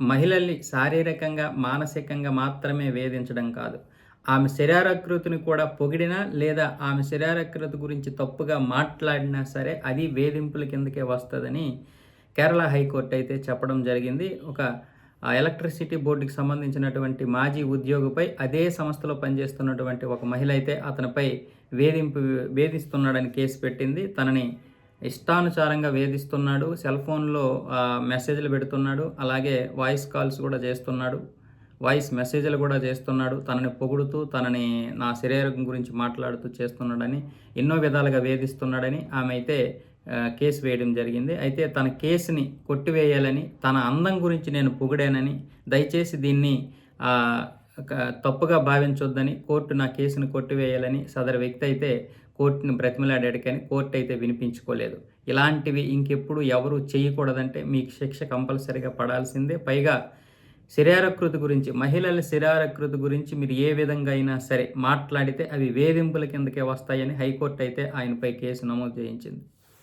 మహిళల్ని శారీరకంగా మానసికంగా మాత్రమే వేధించడం కాదు. ఆమె శరీరాకృతిని కూడా పొగిడినా లేదా ఆమె శరీరాకృతి గురించి తప్పుగా మాట్లాడినా సరే అది వేధింపుల కిందకే వస్తుందని కేరళ హైకోర్టు అయితే చెప్పడం జరిగింది. ఒక ఎలక్ట్రిసిటీ బోర్డుకి సంబంధించినటువంటి మాజీ ఉద్యోగిపై అదే సంస్థలో పనిచేస్తున్నటువంటి ఒక మహిళ అయితే అతనిపై వేధింపు వేధిస్తున్నాడని కేసు పెట్టింది. తనని ఇష్టానుసారంగా వేధిస్తున్నాడు సెల్ ఫోన్లో మెసేజ్లు పెడుతున్నాడు అలాగే వాయిస్ కాల్స్ కూడా చేస్తున్నాడు వాయిస్ మెసేజ్లు కూడా చేస్తున్నాడు తనని పొగుడుతూ తనని నా శరీరం గురించి మాట్లాడుతూ చేస్తున్నాడని ఎన్నో విధాలుగా వేధిస్తున్నాడని ఆమె అయితే కేసు వేయడం జరిగింది. అయితే తన కేసుని కొట్టివేయాలని తన అందం గురించి నేను పొగిడానని దయచేసి దీన్ని తప్పుగా భావించొద్దని కోర్టు నా కేసును కొట్టివేయాలని సదరు వ్యక్తి అయితే కోర్టుని బ్రతిమలాడాడు కానీ కోర్టు అయితే వినిపించుకోలేదు. ఇలాంటివి ఇంకెప్పుడు ఎవరు చేయకూడదంటే మీకు శిక్ష కంపల్సరీగా పడాల్సిందే. పైగా శరీరాకృతి గురించి మహిళల శరీరాకృతి గురించి మీరు ఏ విధంగా అయినా సరే మాట్లాడితే అవి వేధింపుల కిందకే వస్తాయని హైకోర్టు అయితే ఆయనపై కేసు నమోదు చేయించింది.